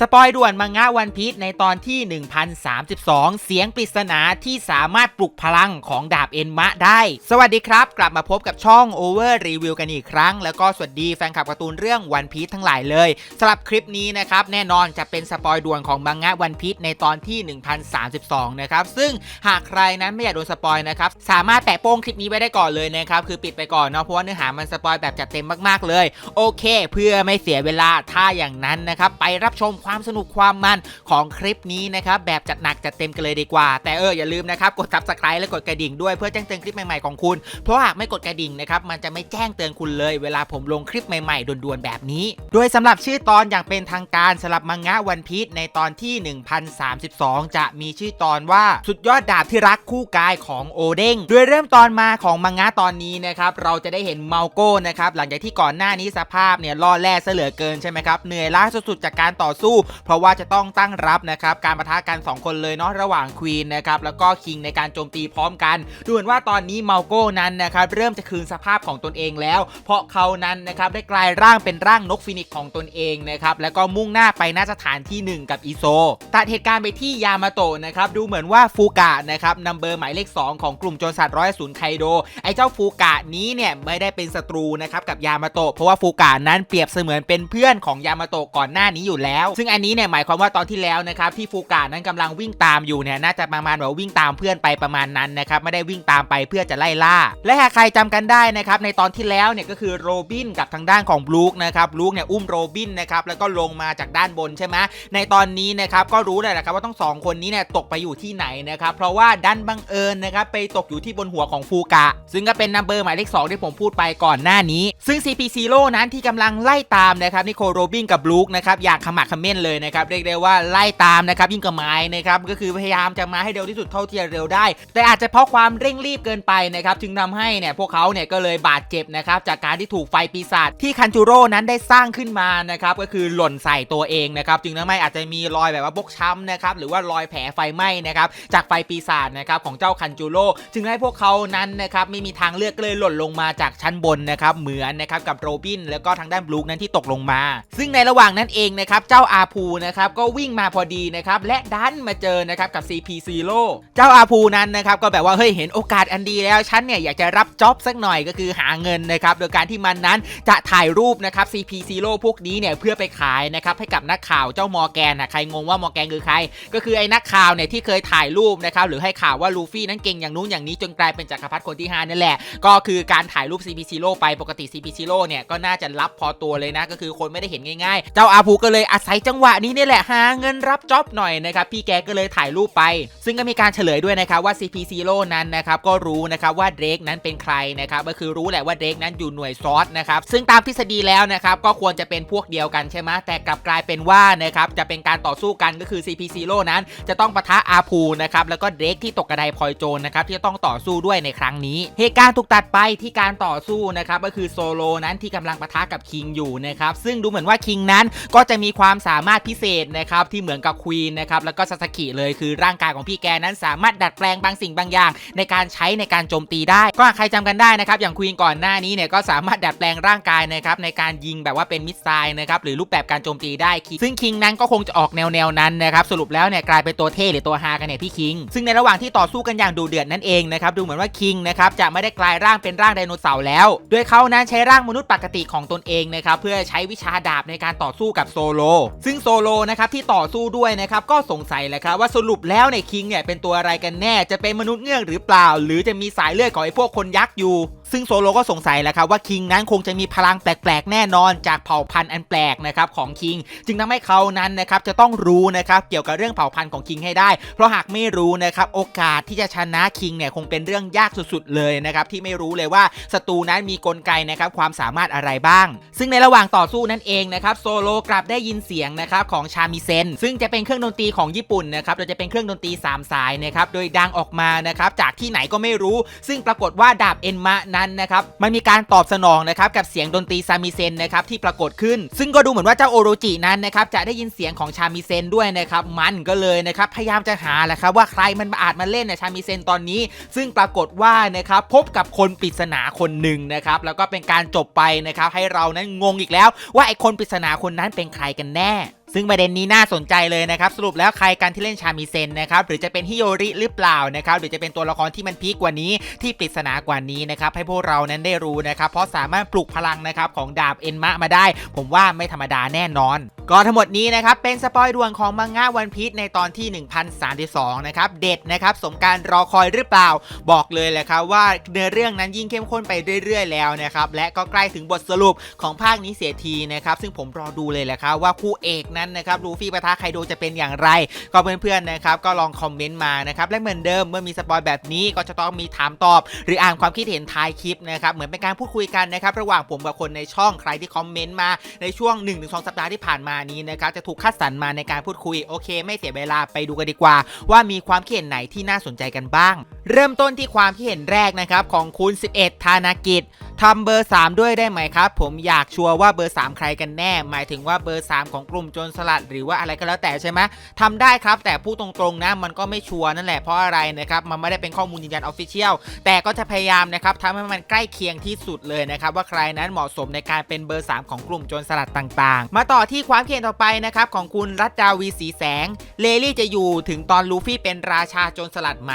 สปอยด่วนมังงะวันพีชในตอนที่ 1032 เสียงปริศนาที่สามารถปลุกพลังของดาบเอ็นมะได้ สวัสดีครับ กลับมาพบกับช่อง Over Review กันอีกครั้ง แล้วก็สวัสดีแฟนคลับการ์ตูนเรื่องวันพีชทั้งหลายเลยสำหรับคลิปนี้นะครับแน่นอนจะเป็นสปอยด่วนของมังงะวันพีชในตอนที่ 1032 นะครับซึ่งหากใครนั้นไม่อยากโดนสปอยนะครับสามารถแปะโป้งคลิปนี้ไว้ได้ก่อนเลยนะครับคือปิดไปก่อนเนาะเพราะว่าเนื้อหามันสปอยแบบจัดเต็มมากๆเลย โอเค เพื่อไม่เสียเวลาถ้าอย่างนั้นนะครับไปรับชมความสนุกความมันของคลิปนี้นะครับแบบจัดหนักจัดเต็มกันเลยดีกว่า แต่เอออย่าลืมนะครับกด subscribe และกดกระดิ่งด้วยเพื่อแจ้งเตือนคลิปใหม่ๆของคุณ เพราะหากไม่กดกระดิ่งนะครับมันจะไม่แจ้งเตือนคุณเลย เวลาผมลงคลิปใหม่ๆด่วนๆแบบนี้ โดยสำหรับชื่อตอนอย่างเป็นทางการสำหรับมังงะวันพีชในตอนที่ 1032 จะมีชื่อตอนว่าสุดยอดดาบที่รักคู่กายของโอเด้งโดยเริ่มตอนมาของมังงะตอนนี้นะครับเราจะได้เห็นเมาโก้นะครับหลังจากที่ก่อนหน้านี้สภาพเนี่ยล่อแร่เสเหลือเกินใช่ไหมครับเหนื่อยล้าสุดๆจากการต่อสู้เพราะว่าจะต้องตั้งรับนะครับการประทะกัน 2 คนเลยเนาะระหว่างควีนนะครับแล้วก็คิงในการโจมตีพร้อมกัน ดูเหมือนว่าตอนนี้เมาโก้นั้นนะครับเริ่มจะคืนสภาพของตนเองแล้ว เพราะเขานั้นนะครับได้กลายร่างเป็นร่างนกฟินิกของตนเองนะครับแล้วก็มุ่งหน้าไปณสถานที่ 1 กับอีโซตัดเหตุการณ์ไปที่ยามาโตะนะครับดูเหมือนว่าฟูกะนะครับนัมเบอร์หมายเลข 2 ของกลุ่มโจรสัตว์ร้อยศูนย์ไคโดไอ้เจ้าฟูกะนี้เนี่ยไม่ได้เป็นศัตรูนะครับกับยามาโตะเพราะว่าฟูกะนั้นเปรียบเสมือนเป็นเพื่อนของยามาโตะก่อนหน้านี้อยู่แล้วซึ่งอันนี้เนี่ยหมายความว่าตอนที่แล้วนะครับที่ฟูกะนั้นกำลังวิ่งตามอยู่เนี่ยน่าจะประมาณว่าวิ่งตามเพื่อนไปประมาณนั้นนะครับไม่ได้วิ่งตามไปเพื่อจะไล่ล่า และหากใครจำกันได้นะครับในตอนที่แล้วเนี่ยก็คือโรบินกับทางด้านของบลูคนะครับบลูคเนี่ยอุ้มโรบินนะครับแล้วก็ลงมาจากด้านบนใช่ไหมในตอนนี้นะครับก็รู้เลยนะครับว่าต้องสองคนนี้เนี่ยตกไปอยู่ที่ไหนนะครับเพราะว่าดันบังเอิญนะครับไปตกอยู่ที่บนหัวของฟูกะ ซึ่งก็เป็นนัมเบอร์หมายเลข2ที่ผมพูดไปก่อนหน้านี้ ซึ่ง CP0 นั้นที่กำลังไล่ตามนะครับนิโคโรบินกับบลูคนะครับอย่างขมักขม้นเลยนะครับเรียกได้ว่าไล่ตามนะครับยิ่งกับไม้นะครับก็คือพยายามจะมาให้เร็วที่สุดเท่าที่จะเร็วได้ แต่อาจจะเพราะความเร่งรีบเกินไปนะครับจึงทำให้เนี่ยพวกเขาเนี่ยก็เลยบาดเจ็บนะครับจากการที่ถูกไฟปีศาจที่คันจูโร่นั้นได้สร้างขึ้นมานะครับก็คือหล่นใส่ตัวเองนะครับจึงทำให้อาจจะมีรอยแบบว่าบกช้ำนะครับหรือว่ารอยแผลไฟไหม้นะครับจากไฟปีศาจนะครับของเจ้าคันจูโร่จึงให้พวกเขานั้นนะครับไม่มีทางเลือกเลยหล่นลงมาจากชั้นบนนะครับเหมือนนะครับกับโรบิน แล้วก็ทางด้านบลูคนั้นที่ตกลงมา ซึ่งในระหว่างนั้นเองนะครับเจ้าอาพูนะครับก็วิ่งมาพอดีนะครับและดันมาเจอนะครับกับ CP0 เจ้าอาพูนั้นนะครับก็แบบว่าเฮ้ยเห็นโอกาสอันดีแล้วฉันเนี่ยอยากจะรับจ็อบสักหน่อยก็คือหาเงินนะครับโดยการที่มันนั้นจะถ่ายรูปนะครับ CP0 พวกนี้เนี่ยเพื่อไปขายนะครับให้กับนักข่าวเจ้ามอร์แกนนะใครงงว่ามอร์แกนคือใคร ก็คือไอ้นักข่าวเนี่ยที่เคยถ่ายรูปนะครับหรือให้ข่าวว่าลูฟี่นั้นเก่งอย่างนู้นอย่างนี้จนกลายเป็นจักรพรรดิคนที่5นั่นแหละ ก็คือการถ่ายรูป CP0 ไปปกติ CP0 เนี่ยก็น่าจะรับพอตัวเลยนะก็คือคนไม่ได้เห็นง่ายๆ เจ้าอาภูก็เลยอาศัยจังงหวะนี้นี่แหละหาเงินรับจ็อบหน่อยนะครับพี่แกก็เลยถ่ายรูปไป ซึ่งก็มีการเฉลยด้วยนะครับว่า CP0 นั้นนะครับก็รู้นะครับว่าเดรกนั้นเป็นใครนะครับก็คือรู้แหละว่าเดรกนั้นอยู่หน่วยซอสนะครับซึ่งตามทฤษฎีแล้วนะครับก็ควรจะเป็นพวกเดียวกันใช่ไหมแต่กลับกลายเป็นว่านะครับจะเป็นการต่อสู้กันก็คือ CP0 นั้น จะต้องปะทะอาภูนะครับแล้วก็เดรกที่ตกกระไดพลอยโจรนะครับที่จะต้องต่อสู้ด้วยในครั้งนี้ เหตุการณ์ถูกตัดไปที่การต่อสู้นะครับก็คือโซโลนั้นที่กำลังปะทะกับคิงอยู่นะครับซึ่งดูเหมือนว่าคิงนั้นก็จะมีความสามารถพิเศษนะครับที่เหมือนกับควีนนะครับแล้วก็ซาสกิเลยคือร่างกายของพี่แกนั้นสามารถดัดแปลงบางสิ่งบางอย่าง ในการใช้ในการโจมตีได้ ก็ใครจำกันได้นะครับอย่างควีนก่อนหน้านี้เนี่ยก็สามารถดัดแปลงร่างกายนะครับในการยิงแบบว่าเป็นมิสไซล์นะครับหรือรูปแบบการโจมตีได้ ซึ่งคิงนั้นก็คงจะออกแนวแนวนั้นนะครับสรุปแล้วเนี่ยกลายเป็นตัวเท่หรือตัวฮากันเนี่ยพี่คิง ซึ่งในระหว่างที่ต่อสู้กันอย่างดูเดือดนั่นเองนะครับดูเหมือนว่าคิงนะครับจะไม่ได้กลายร่างเป็นร่างไดโนเสาร์แล้ว โดยเขานั้นใช้ร่างมนุษย์ปกติของตนเองนะครับเพื่อใช้วิชาดาบในการต่อสู้กับโซโลซึ่งโซโลนะครับที่ต่อสู้ด้วยนะครับก็สงสัยแหละครับว่าสรุปแล้วในคิงเนี่ยเป็นตัวอะไรกันแน่จะเป็นมนุษย์เงือกหรือเปล่า หรือจะมีสายเลือดของไอ้พวกคนยักษ์อยู่ ซึ่งโซโลก็สงสัยแหละครับว่าคิงนั้นคงจะมีพลังแปลกๆแน่นอนจากเผ่าพันธุ์อันแปลกนะครับของคิง จึงทำให้เขานั้นนะครับจะต้องรู้นะครับเกี่ยวกับเรื่องเผ่าพันธุ์ของคิงให้ได้ เพราะหากไม่รู้นะครับโอกาสที่จะชนะคิงเนี่ยคงเป็นเรื่องยากสุดๆเลยนะครับที่ไม่รู้เลยว่าศัตรูนั้นมีกลไกนะครับความสามารถอะไรบ้าง ซึ่งในระหว่างต่อสู้นั่นเองนะครับโซโลกลับได้ยินเสียงนะครับของชามิเซนซึ่งจะเป็นเครื่องดนตรีของญี่ปุ่นนะครับโดยจะเป็นเครื่องดนตรีสามสายนะครับโดยดังออกมานะครับจากที่ไหนก็ไม่รู้ ซึ่งปรากฏว่าดาบเอ็นมะนั้นนะครับมันมีการตอบสนองนะครับกับเสียงดนตรีซามิเซนนะครับที่ปรากฏขึ้น ซึ่งก็ดูเหมือนว่าเจ้าโอโรจินั้นนะครับจะได้ยินเสียงของชามิเซนด้วยนะครับมันก็เลยนะครับพยายามจะหาแหละครับว่าใครมันมาอาจมาเล่นในชามิเซนตอนนี้ ซึ่งปรากฏว่านะครับพบกับคนปริศนาคนหนึ่งนะครับแล้วก็เป็นการจบไปนะครับให้เรานั้นงงอีกแล้ว ว่าไอคนปริศนาคนนั้นเป็นใครกันแน่ ซึ่งประเด็นนี้น่าสนใจเลยนะครับสรุปแล้วใครกันที่เล่นชามิเซนนะครับหรือจะเป็นฮิโยริหรือเปล่านะครับหรือจะเป็นตัวละครที่มันพีกกว่านี้ที่ปริศนากว่านี้นะครับให้พวกเรานั้นได้รู้นะครับเพราะสามารถปลุกพลังนะครับของดาบเอ็นมะมาได้ ผมว่าไม่ธรรมดาแน่นอน ก็ทั้งหมดนี้นะครับเป็นสปอยด่วนของมังงะวันพีชในตอนที่ 1032นะครับเด็ดนะครับสมการรอคอยหรือเปล่า บอกเลยแหละครับว่าเนื้อเรื่องนั้นยิ่งเข้มข้นไปเรื่อย ๆ แล้วนะครับและก็ใกล้ถึงบทสรุปของภาคนี้เสียทีนะครับซึ่งผมรอดูเลยแหละครับว่าคู่เอกนั้นนะครับลูฟี่ปะทะไคโดจะเป็นอย่างไร ก็เพื่อนๆนะครับก็ลองคอมเมนต์มานะครับและเหมือนเดิมเมื่อมีสปอยแบบนี้ก็จะต้องมีถามตอบ หรืออ่านความคิดเห็นท้ายคลิปนะครับเหมือนเป็นการพูดคุยกันนะครับระหว่างผมกับคนในช่องใครที่คอมเมนต์มาในช่วง 1-2 สัปดาห์ที่ผ่านมานี้นะครับจะถูกคัดสรรมาในการพูดคุยโอเค ไม่เสียเวลาไปดูกันดีกว่า ว่ามีความคิดเห็นไหนที่น่าสนใจกันบ้าง เริ่มต้นที่ความคิดเห็นแรกนะครับของคุณ 11 ธานากิจทำเบอร์ 3 ด้วยได้ไหมครับ ผมอยากชัวร์ว่าเบอร์ 3 ใครกันแน่ หมายถึงว่าเบอร์ 3 ของกลุ่มโจรสลัด หรือว่าอะไรก็แล้วแต่ใช่ไหมทำได้ครับ แต่พูดตรงๆนะมันก็ไม่ชัวร์นั่นแหละเพราะอะไรนะครับมันไม่ได้เป็นข้อมูลยืนยันออฟฟิเชียลแต่ก็จะพยายามนะครับทำให้มันใกล้เคียงที่สุดเลยนะครับว่าใครนั้นเหมาะสมในการเป็นเบอร์ 3 ของกลุ่มโจรสลัดต่างๆ มาต่อที่ความคิดเห็นต่อไปนะครับของคุณรัตดาวีสีแสงเลลี่จะอยู่ถึงตอนลูฟี่เป็นราชาโจรสลัดไหม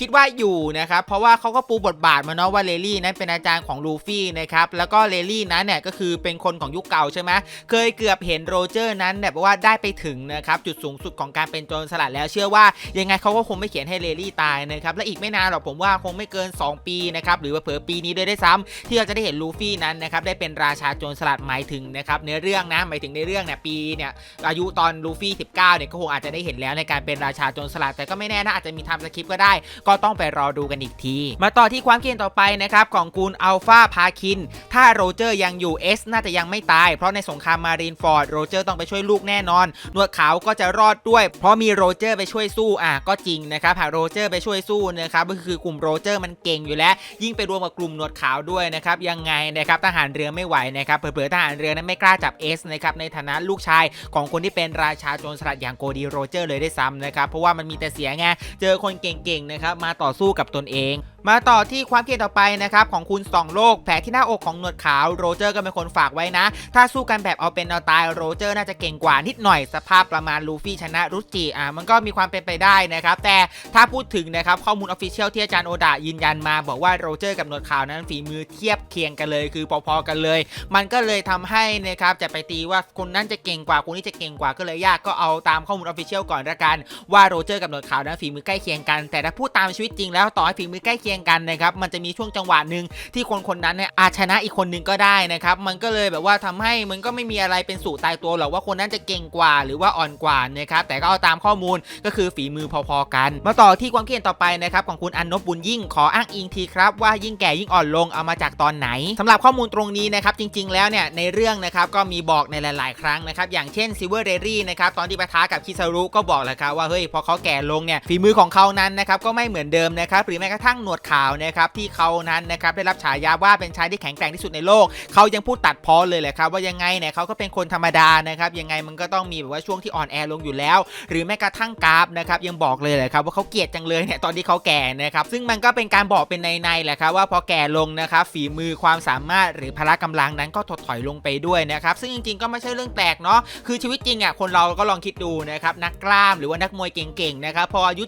คิดว่าอยู่นะครับเพราะว่าเขาก็ปูบทบาทมาเนาะว่าเลลี่นั้นเป็นอาจารย์ของลูฟี่นะครับแล้วก็เลลี่นั้นเนี่ยก็คือเป็นคนของยุคเก่าใช่ไหมเคยเกือบเห็นโรเจอร์นั้นแบบว่าได้ไปถึงนะครับจุดสูงสุดของการเป็นโจรสลัดแล้วเชื่อว่ายังไงเขาก็คงไม่เขียนให้เลลี่ตายนะครับและอีกไม่นานหรอกผมว่าคงไม่เกิน 2 ปีนะครับหรือว่าเผลอปีนี้ด้วยได้ซ้ำที่เราจะได้เห็นลูฟี่นั้นนะครับได้เป็นราชาโจรสลัดหมายถึงนะครับเนื้อเรื่องนะหมายถึงในเรื่องเนี่ยปีเนี่ยอายุตอนลูฟี่ 19เนี่ยก็คงอาจจะได้เห็นแล้วในการเป็นราชาโจรสลัดแต่ก็ไม่แน่นะอาจจะมีทำสคริปต์ก็ได้ ก็ต้องไปรอดูกันอีกที มาต่อที่ความคิดเห็นต่อไปนะครับของคุณอัลฟาพาคิน ถ้าโรเจอร์ยังอยู่เอสน่าจะยังไม่ตาย เพราะในสงครามมารีนฟอร์ดโรเจอร์ต้องไปช่วยลูกแน่นอน หนวดขาวก็จะรอดด้วย เพราะมีโรเจอร์ไปช่วยสู้อะก็จริงนะครับหากโรเจอร์ไปช่วยสู้นะครับก็คือกลุ่มโรเจอร์มันเก่งอยู่แล้ว ยิ่งไปรวมกับกลุ่มหนวดขาวด้วยนะครับยังไงนะครับทหารเรือไม่ไหวนะครับเผลอทหารเรือนั้นไม่กล้าจับเอสนะครับในฐานะลูกชายของคนที่เป็นราชาโจรสลัดอย่างโกดีโรเจอร์เลยได้ซ้ำนะครับเพราะว่ามันมีแต่เสียไงเจอคนเก่งๆนะครับมาต่อสู้กับตนเองมาต่อที่ความคิดเห็นต่อไปนะครับของคุณสองโลกแผลที่หน้าอกของหนวดขาวโรเจอร์ก็เป็นคนฝากไว้นะ ถ้าสู้กันแบบเอาเป็นเอาตายโรเจอร์น่าจะเก่งกว่านิดหน่อยสภาพประมาณลูฟี่ชนะรุจิอะมันก็มีความเป็นไปได้นะครับ แต่ถ้าพูดถึงนะครับข้อมูลออฟฟิเชียลที่อาจารย์โอดายืนยันมา บอกว่าโรเจอร์กับหนวดขาวนั้นฝีมือเทียบเคียงกันเลยคือพอๆกันเลย มันก็เลยทำให้นะครับจะไปตีว่าคนนั้นจะเก่งกว่าคนนี้จะเก่งกว่าก็เลยยากก็เอาตามข้อมูลออฟฟิเชียลก่อนละกันว่าโรเจอร์กับหนวดขาวนั้นฝีมือใกล้เคียงกันแต่ถ้าพูดตามชีวิตจริงแล้วต่อให้ฝีมือใกล้เคียงกันนะครับมันจะมีช่วงจังหวะหนึ่งที่คนคนนั้นเนี่ยอาจชนะอีกคนหนึ่งก็ได้นะครับมันก็เลยแบบว่าทำให้มันก็ไม่มีอะไรเป็นสู่ตายตัวหรอกว่าคนนั้นจะเก่งกว่าหรือว่าอ่อนกว่านะครับแต่ก็เอาตามข้อมูลก็คือฝีมือพอๆกัน มาต่อที่ความคิดเห็นต่อไปนะครับของคุณอันนบบุญยิ่งขออ้างอิงทีครับว่ายิ่งแก่ยิ่งอ่อนลงเอามาจากตอนไหนสำหรับข้อมูลตรงนี้นะครับจริง ๆ แล้วเนี่ยในเรื่องนะครับก็มีบอกในหลาย ๆ ครั้งนะครับอย่างเช่นซิเวอร์เรรี่นะครับตอนที่ปะทะกับคิซารุก็บอกแหละครับว่าเฮ้ยพอเขาแก่ลงเนี่ยฝีมือของเขานั้นนะครับก็ไม่เหมือนเดิมนะครับหรือแม้กระทั่งหนวดขาวนะครับที่เขานั้นนะครับได้รับฉายาว่าเป็นชายที่แข็งแกร่งที่สุดในโลก เขายังพูดตัดพ้อเลยแหละครับว่ายังไงเนี่ยเขาก็เป็นคนธรรมดานะครับยังไงมันก็ต้องมีแบบว่าช่วงที่อ่อนแอลงอยู่แล้ว หรือแม้กระทั่งกราฟนะครับยังบอกเลยแหละครับว่าเขาเกลียดจังเลยเนี่ยตอนที่เขาแก่นะครับซึ่งมันก็เป็นการบอกเป็นในๆแหละครับว่าพอแก่ลงนะครับฝีมือความสามารถหรือพละกำลังนั้นก็ถดถอยลงไปด้วยนะครับซึ่งจริงๆก็ไม่ใช่เรื่องแปลกเนาะคือชีวิตจริงอะคนเราก็ลองคิดดูนะครับนักกล้ามหรือว่านักมวยเก่งๆนะครับพออายุ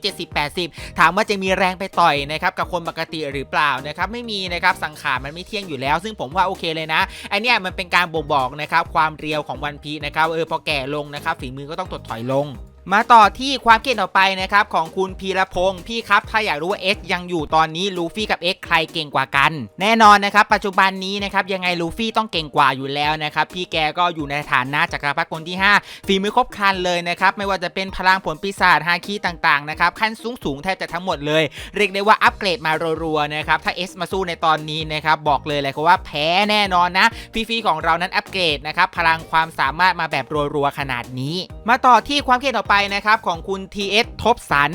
70-80 ถามว่าจะมีแรงไปต่อยนะครับกับคนปกติหรือเปล่านะครับไม่มีนะครับสังขารมันไม่เที่ยงอยู่แล้ว ซึ่งผมว่าโอเคเลยนะไอเนี้ยมันเป็นการบ่งบอกนะครับความเรียวของวันพีนะครับเออพอแก่ลงนะครับฝีมือก็ต้องถดถอยลง มาต่อที่ความเก่งต่อไปนะครับของคุณพีรพงศ์พี่ครับถ้าอยากรู้ว่า X ยังอยู่ตอนนี้ลูฟี่กับ X ใครเก่งกว่ากัน แน่นอนนะครับปัจจุบันนี้นะครับยังไงลูฟี่ต้องเก่งกว่าอยู่แล้วนะครับพี่แกก็อยู่ในฐานะจักรพรรดิคนที่ 5 ฝีมือครบครันเลยนะครับไม่ว่าจะเป็นพลังผลปีศาจฮาคิต่างๆนะครับขั้นสูงสูงแทบจะทั้งหมดเลย เรียกได้ว่าอัปเกรดมารัวๆนะครับถ้า S มาสู้ในตอนนี้นะครับบอกเลยเลยว่าแพ้แน่นอนนะฟีๆของเรานั้นอัปเกรดนะครับพลังความสามารถมาแบบรัวๆขนาดนี้ มาต่อที่ความเก่งต่อไปไปนะครับของคุณ TS ทบสัน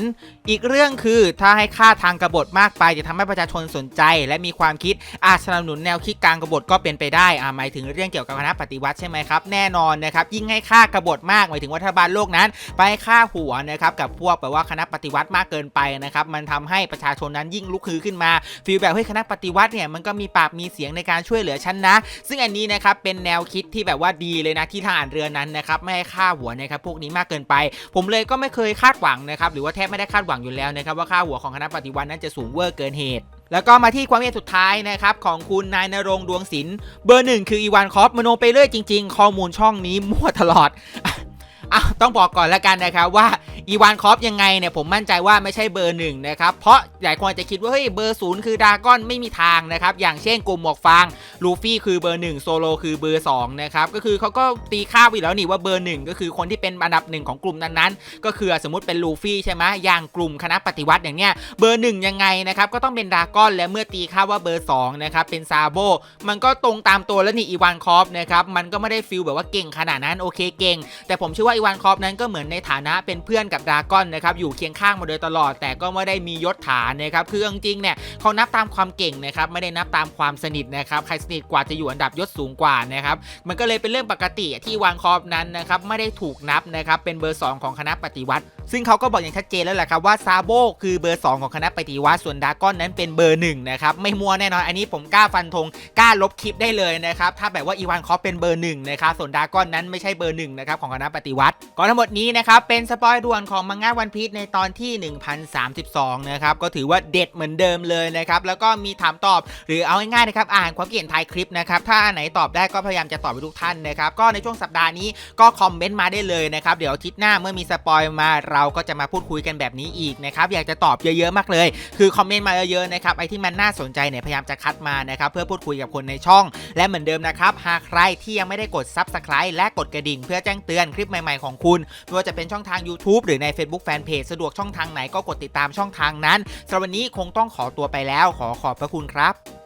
อีกเรื่องคือถ้าให้ค่าทางกบฏมากไปจะทำให้ประชาชนสนใจ และมีความคิดอาจสนับสนุนแนวคิดการกบฏก็เป็นไปได้อ่าหมายถึงเรื่องเกี่ยวกับคณะปฏิวัติใช่ไหมครับแน่นอนนะครับยิ่งให้ค่ากบฏมากหมายถึงว่ารัฐบาลโลกนั้น ไปค่าหัวนะครับกับพวกแบบว่าคณะปฏิวัติมากเกินไปนะครับมันทำให้ประชาชนนั้นยิ่งลุกฮือขึ้นมาฟีลแบบเฮ้ยคณะปฏิวัติเนี่ยมันก็มีปากมีเสียงในการช่วยเหลือฉันนะ ซึ่งอันนี้นะครับเป็นแนวคิดที่แบบว่าดีเลยนะที่ทหารเรือนั้นนะครับไม่ให้ค่าหัวนะครับพวกนี้มากเกินไปผมเลยก็ไม่เคยคาดหวังนะครับหรือว่าแทบไม่ได้คาดหวังอยู่แล้วนะครับว่าค่าหัวของคณะปฏิวัตินั้นจะสูงเวอร์เกินเหตุแล้วก็มาที่ความเห็นสุดท้ายนะครับของคุณนายนรงดวงศิลป์เบอร์หนึ่งคืออีวานคอฟมโนไปเรื่อยจริง ๆ ข้อมูลช่องนี้มั่วตลอด อะต้องบอกก่อนแล้วกันนะครับว่าอีวานคอฟยังไงเนี่ยผมมั่นใจว่าไม่ใช่เบอร์หนึ่งนะครับเพราะหลายคนจะคิดว่าเฮ้ยเบอร์ศูนย์คือดากอนไม่มีทางนะครับอย่างเช่นกลุ่มหมวกฟางลูฟี่คือเบอร์หนึ่งโซโลคือเบอร์สองนะครับก็คือเขาก็ตีค่าไว้แล้วนี่ว่าเบอร์หนึ่งก็คือคนที่เป็นอันดับหนึ่งของกลุ่มนั้นๆ ก็คือสมมติเป็นลูฟี่ใช่ไหมอย่างกลุ่มคณะปฏิวัติอย่างเนี้ยเบอร์หนึ่งยังไงนะครับก็ต้องเป็นดากอนและเมื่อตีค่าว่าเบอร์สองนะครับเป็นซาโบมันก็ตรงตามตัวแล้วนี่อีวานคอฟนะครับมันก็ไม่ได้ฟิลแบบว่าเก่งขนาดนั้นโอเคเก่ง แต่ผมเชื่อว่าอีวานคอฟนั้นก็เหมือนในฐานะเป็นเพื่อนกับดรากอนนะครับอยู่เคียงข้างมาโดยตลอด แต่ก็ไม่ได้มียศฐานนะครับคือจริงๆเนี่ยเขานับตามความเก่งนะครับไม่ได้นับตามความสนิทนะครับใครสนิทกว่าจะอยู่อันดับยศสูงกว่านะครับมันก็เลยเป็นเรื่องปกติที่อีวานคอฟนั้นนะครับไม่ได้ถูกนับนะครับเป็นเบอร์ 2 ของคณะปฏิวัติ ซึ่งเขาก็บอกอย่างชัดเจนแล้วแหละครับว่าซาโบคือเบอร์ 2 ของคณะปฏิวัติส่วนดรากอนนั้นเป็นเบอร์1นะครับไม่มัวแน่นอนอันนี้ผมกล้าฟันธงกล้าลบคลิปได้เลยนะครับถ้าแบบว่าอีวานคอฟเป็นเบอร์1นะครับส่วนดากอนนั้นไม่ใช่เบอร์1นะครับของคณะปฏิวัติก็ทั้งหมดนี้นะครับ เป็นสปอยด่วนของมังงะวันพีชในตอนที่ 1032 นะครับ ก็ถือว่าเด็ดเหมือนเดิมเลยนะครับ แล้วก็มีถามตอบหรือเอาง่ายๆนะครับ อ่านความคิดเห็นท้ายคลิปนะครับ ถ้าอันไหนตอบได้ก็พยายามจะตอบไปทุกท่านนะครับ ก็ในช่วงสัปดาห์นี้ก็คอมเมนต์มาได้เลยนะครับ เดี๋ยวอาทิตย์หน้าเมื่อมีสปอยมาเราก็จะมาพูดคุยกันแบบนี้อีกนะครับ อยากจะตอบเยอะๆมากเลย คือคอมเมนต์มาเยอะๆนะครับ ไอที่มันน่าสนใจเนี่ยพยายามจะคัดมานะครับ เพื่อพูดคุยกับคนในช่อง และเหมือนเดิมนะครับ หากใครที่ยังไม่ได้กด Subscribe และกดกระดิ่ง เพื่อแจ้งเตือนคลิปใหม่ๆของคุณไม่ว่าจะเป็นช่องทาง YouTube หรือใน Facebook Fanpage สะดวกช่องทางไหนก็กดติดตามช่องทางนั้นสำหรับวันนี้คงต้องขอตัวไปแล้ว ขอขอบพระคุณครับ